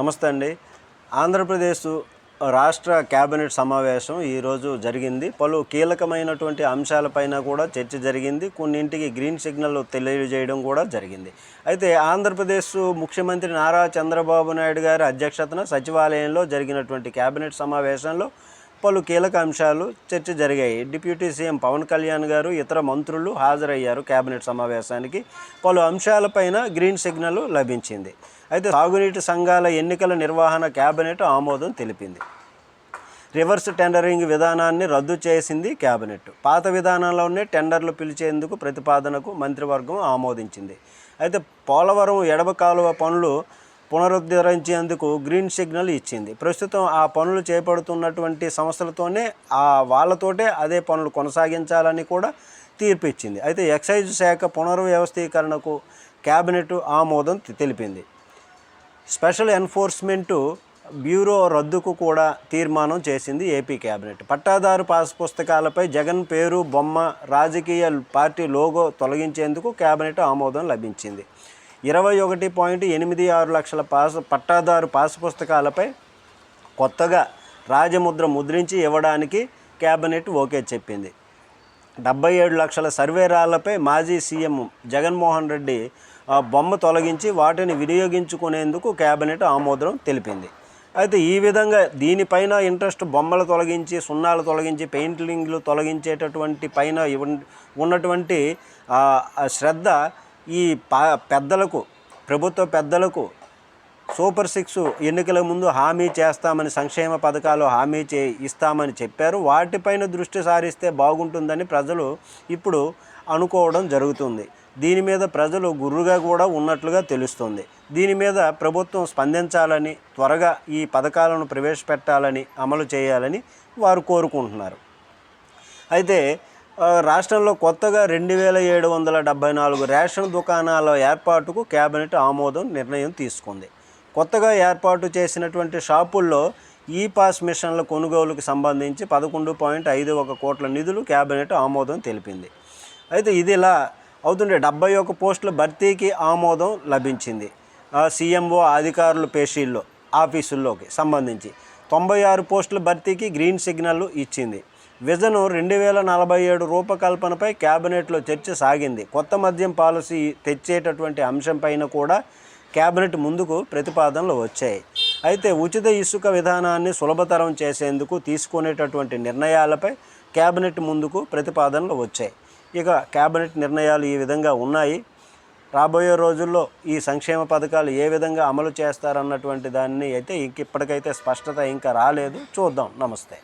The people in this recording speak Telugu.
నమస్తే అండి. ఆంధ్రప్రదేశ్ రాష్ట్ర కేబినెట్ సమావేశం ఈరోజు జరిగింది. పలు కీలకమైనటువంటి అంశాలపైన కూడా చర్చ జరిగింది. కొన్నింటికి గ్రీన్ సిగ్నల్ తెలియజేయడం కూడా జరిగింది. అయితే ఆంధ్రప్రదేశ్ ముఖ్యమంత్రి నారా చంద్రబాబు నాయుడు గారి అధ్యక్షతన సచివాలయంలో జరిగినటువంటి కేబినెట్ సమావేశంలో పలు కీలక అంశాలు చర్చ జరిగాయి. డిప్యూటీ సీఎం పవన్ కళ్యాణ్ గారు ఇతర మంత్రులు హాజరయ్యారు కేబినెట్ సమావేశానికి. పలు అంశాలపైన గ్రీన్ సిగ్నల్ లభించింది. అయితే సాగునీటి సంఘాల ఎన్నికల నిర్వహణ కేబినెట్ ఆమోదం తెలిపింది. రివర్స్ టెండరింగ్ విధానాన్ని రద్దు చేసింది కేబినెట్ పాత విధానంలోనే టెండర్లు పిలిచేందుకు ప్రతిపాదనకు మంత్రివర్గం ఆమోదించింది. అయితే పోలవరం ఎడమ కాలువ పనులు పునరుద్ధరించేందుకు గ్రీన్ సిగ్నల్ ఇచ్చింది. ప్రస్తుతం ఆ పనులు చేపడుతున్నటువంటి సంస్థలతోనే ఆ వాళ్ళతోటే అదే పనులు కొనసాగించాలని కూడా తీర్పు ఇచ్చింది అయితే ఎక్సైజ్ శాఖ పునర్వ్యవస్థీకరణకు కేబినెట్ ఆమోదం తెలిపింది. స్పెషల్ ఎన్ఫోర్స్మెంటు బ్యూరో రద్దుకు కూడా తీర్మానం చేసింది ఏపీ కేబినెట్ పట్టాదారు పాస్ పుస్తకాలపై జగన్ పేరు బొమ్మ రాజకీయ పార్టీ లోగో తొలగించేందుకు కేబినెట్ ఆమోదం లభించింది. ఇరవై ఒకటి పాయింట్ ఎనిమిది ఆరు లక్షల పాస్ పట్టాదారు పాస్ పుస్తకాలపై కొత్తగా రాజముద్ర ముద్రించి ఇవ్వడానికి కేబినెట్ ఓకే చెప్పింది. డెబ్బై ఏడు లక్షల సర్వేరాలపై మాజీ సీఎం జగన్మోహన్ రెడ్డి బొమ్మ తొలగించి వాటిని వినియోగించుకునేందుకు కేబినెట్ ఆమోదం తెలిపింది. అయితే ఈ విధంగా దీనిపైన ఇంట్రెస్ట్ బొమ్మలు తొలగించి సున్నాలు తొలగించి పెయింటింగ్లు తొలగించేటటువంటి పైన ఉన్నటువంటి శ్రద్ధ ఈ పా పెద్దలకు ప్రభుత్వ పెద్దలకు సూపర్ సిక్స్ ఎన్నికల ముందు హామీ చేస్తామని సంక్షేమ పథకాలు హామీ చే ఇస్తామని చెప్పారు. వాటిపైన దృష్టి సారిస్తే బాగుంటుందని ప్రజలు ఇప్పుడు అనుకోవడం జరుగుతుంది. దీని మీద ప్రజలు గుర్రుగా కూడా ఉన్నట్లుగా తెలుస్తుంది. దీని మీద ప్రభుత్వం స్పందించాలని త్వరగా ఈ పథకాలను ప్రవేశపెట్టాలని అమలు చేయాలని వారు కోరుకుంటున్నారు. అయితే రాష్ట్రంలో కొత్తగా రెండు వేల ఏడు వందల డెబ్బై నాలుగు రేషన్ దుకాణాల ఏర్పాటుకు కేబినెట్ ఆమోదం నిర్ణయం తీసుకుంది. కొత్తగా ఏర్పాటు చేసినటువంటి షాపుల్లో ఈ పాస్ మిషన్ల కొనుగోలుకు సంబంధించి పదకొండు పాయింట్ ఐదు ఒక కోట్ల నిధులు కేబినెట్ ఆమోదం తెలిపింది. అయితే ఇది ఇలా అవుతుండే డెబ్బై ఒక పోస్టుల భర్తీకి ఆమోదం లభించింది. సీఎంఓ అధికారుల పేషీల్లో ఆఫీసుల్లోకి సంబంధించి తొంభై ఆరు పోస్టుల భర్తీకి గ్రీన్ సిగ్నల్ ఇచ్చింది. విజన్ రెండు వేల నలభై ఏడు రూపకల్పనపై కేబినెట్లో చర్చ సాగింది. కొత్త మద్యం పాలసీ తెచ్చేటటువంటి అంశంపైన కూడా కేబినెట్ ముందుకు ప్రతిపాదనలు వచ్చాయి. అయితే ఉచిత ఇసుక విధానాన్ని సులభతరం చేసేందుకు తీసుకునేటటువంటి నిర్ణయాలపై కేబినెట్ ముందుకు ప్రతిపాదనలు వచ్చాయి. ఇక కేబినెట్ నిర్ణయాలు ఈ విధంగా ఉన్నాయి. రాబోయే రోజుల్లో ఈ సంక్షేమ పథకాలు ఏ విధంగా అమలు చేస్తారన్నటువంటి దాన్ని అయితే ఇంక ఇప్పటికైతే స్పష్టత ఇంకా రాలేదు. చూద్దాం. నమస్తే.